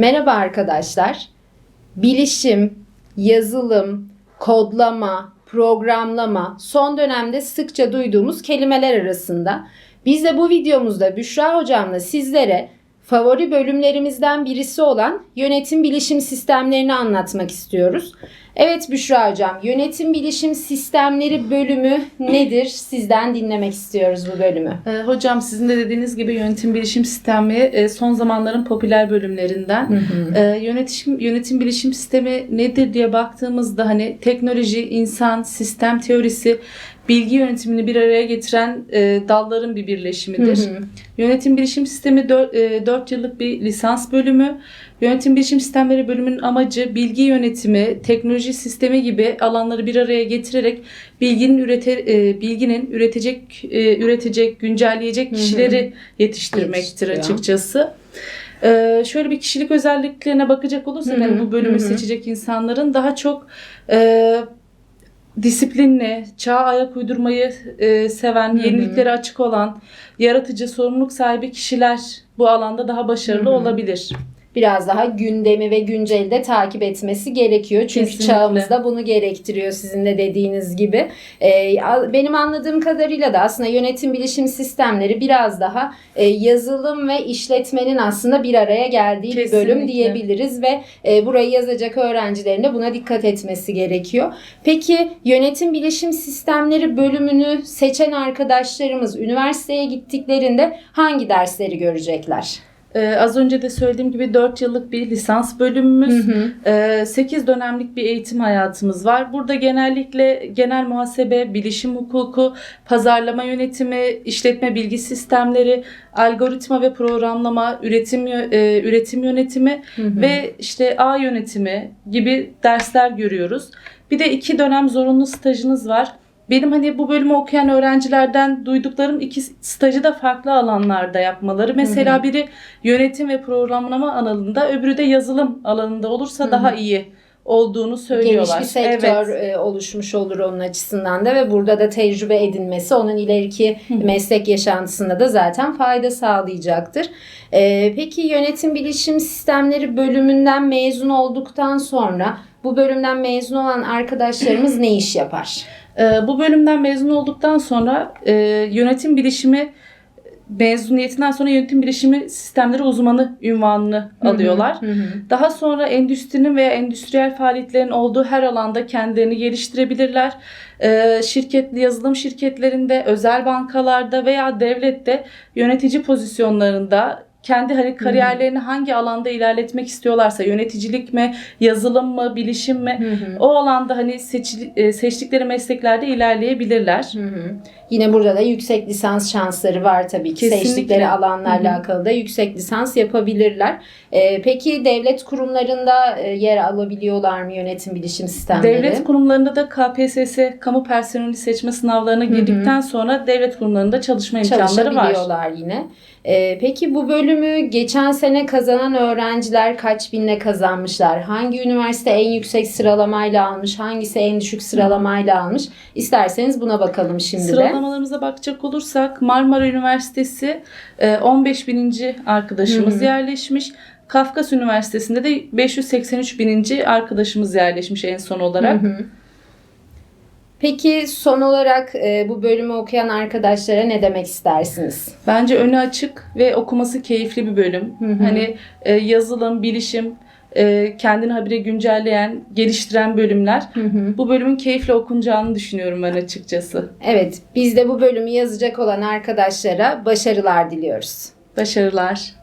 Merhaba arkadaşlar. Bilişim, yazılım, kodlama, programlama son dönemde sıkça duyduğumuz kelimeler arasında. Biz de bu videomuzda Büşra hocamla sizlere favori bölümlerimizden birisi olan yönetim bilişim sistemlerini anlatmak istiyoruz. Evet Büşra hocam, yönetim bilişim sistemleri bölümü nedir? Sizden dinlemek istiyoruz bu bölümü. Ee, hocam sizin de dediğiniz gibi yönetim bilişim sistemi e, son zamanların popüler bölümlerinden. Ee, yönetim yönetim bilişim sistemi nedir diye baktığımızda hani teknoloji, insan, sistem teorisi, bilgi yönetimini bir araya getiren e, dalların bir birleşimidir. Hı hı. Yönetim bilişim sistemi 4 yıllık bir lisans bölümü. Yönetim bilişim sistemleri bölümünün amacı bilgi yönetimi, teknoloji sistemi gibi alanları bir araya getirerek bilginin ürete, e, bilginin üretecek e, üretecek, güncelleyecek kişileri yetiştirmektir Yetiştiriyor. açıkçası. Ee, şöyle bir kişilik özelliklerine bakacak olursak Hı hı, hani bu bölümü hı hı. seçecek insanların daha çok e, disiplinli, çağa ayak uydurmayı e, seven, Hı hı. yeniliklere açık olan, yaratıcı, sorumluluk sahibi kişiler bu alanda daha başarılı Hı hı. olabilir. Biraz daha gündemi ve günceli de takip etmesi gerekiyor. Çünkü Kesinlikle. çağımız da bunu gerektiriyor sizin de dediğiniz gibi. Ee, benim anladığım kadarıyla da aslında yönetim bilişim sistemleri biraz daha e, yazılım ve işletmenin aslında bir araya geldiği bir bölüm Kesinlikle. diyebiliriz ve e, burayı yazacak öğrencilerin de buna dikkat etmesi gerekiyor. Peki yönetim bilişim sistemleri bölümünü seçen arkadaşlarımız üniversiteye gittiklerinde hangi dersleri görecekler? Ee, az önce de söylediğim gibi 4 yıllık bir lisans bölümümüz. hı. 8 dönemlik bir eğitim hayatımız var. Burada genellikle genel muhasebe, bilişim hukuku, pazarlama yönetimi, işletme bilgi sistemleri, algoritma ve programlama, üretim e, üretim yönetimi Hı hı. ve işte ağ yönetimi gibi dersler görüyoruz. Bir de iki dönem zorunlu stajınız var. Benim hani bu bölümü okuyan öğrencilerden duyduklarım iki stajı da farklı alanlarda yapmaları. Mesela biri yönetim ve programlama alanında, öbürü de yazılım alanında olursa Hı hı. daha iyi olduğunu söylüyorlar. Geniş bir sektör Evet. e, oluşmuş olur onun açısından da ve burada da tecrübe edinmesi onun ileriki meslek yaşantısında da zaten fayda sağlayacaktır. E, peki yönetim bilişim sistemleri bölümünden mezun olduktan sonra bu bölümden mezun olan arkadaşlarımız ne iş yapar? Ee, bu bölümden mezun olduktan sonra e, yönetim bilişimi mezuniyetinden sonra yönetim bilişimi sistemleri uzmanı ünvanını alıyorlar. Hı hı. Daha sonra endüstrinin veya endüstriyel faaliyetlerin olduğu her alanda kendilerini geliştirebilirler. Ee, şirketli yazılım şirketlerinde, özel bankalarda veya devlette yönetici pozisyonlarında kendi hani kariyerlerini hangi alanda ilerletmek istiyorlarsa yöneticilik mi, yazılım mı, bilişim mi Hı hı. o alanda hani seçili- e, seçtikleri mesleklerde ilerleyebilirler. Hı hı. Yine burada da yüksek lisans şansları var tabii ki. Kesinlikle. Seçtikleri alanla Hı hı. alakalı da yüksek lisans yapabilirler. Ee, peki devlet kurumlarında e, yer alabiliyorlar mı yönetim bilişim sistemleri? Devlet kurumlarında da KPSS kamu personeli seçme sınavlarına girdikten sonra devlet kurumlarında çalışma imkanları var. yine. Ee, peki bu bölümü geçen sene kazanan öğrenciler kaç binle kazanmışlar? Hangi üniversite en yüksek sıralamayla almış? Hangisi en düşük sıralamayla almış? İsterseniz buna bakalım şimdi de. Sıralamalarımıza bakacak olursak Marmara Üniversitesi e, 15 bininci arkadaşımız Hı hı. yerleşmiş. Kafkas Üniversitesi'nde de 583 bininci arkadaşımız yerleşmiş en son olarak. Hı hı. Peki son olarak e, bu bölümü okuyan arkadaşlara ne demek istersiniz? Bence önü açık ve okuması keyifli bir bölüm. Hı hı. Hani e, yazılım, bilişim, e, kendini habire güncelleyen, geliştiren bölümler. Hı hı. Bu bölümün keyifle okunacağını düşünüyorum ben açıkçası. Evet, biz de bu bölümü yazacak olan arkadaşlara başarılar diliyoruz. Başarılar.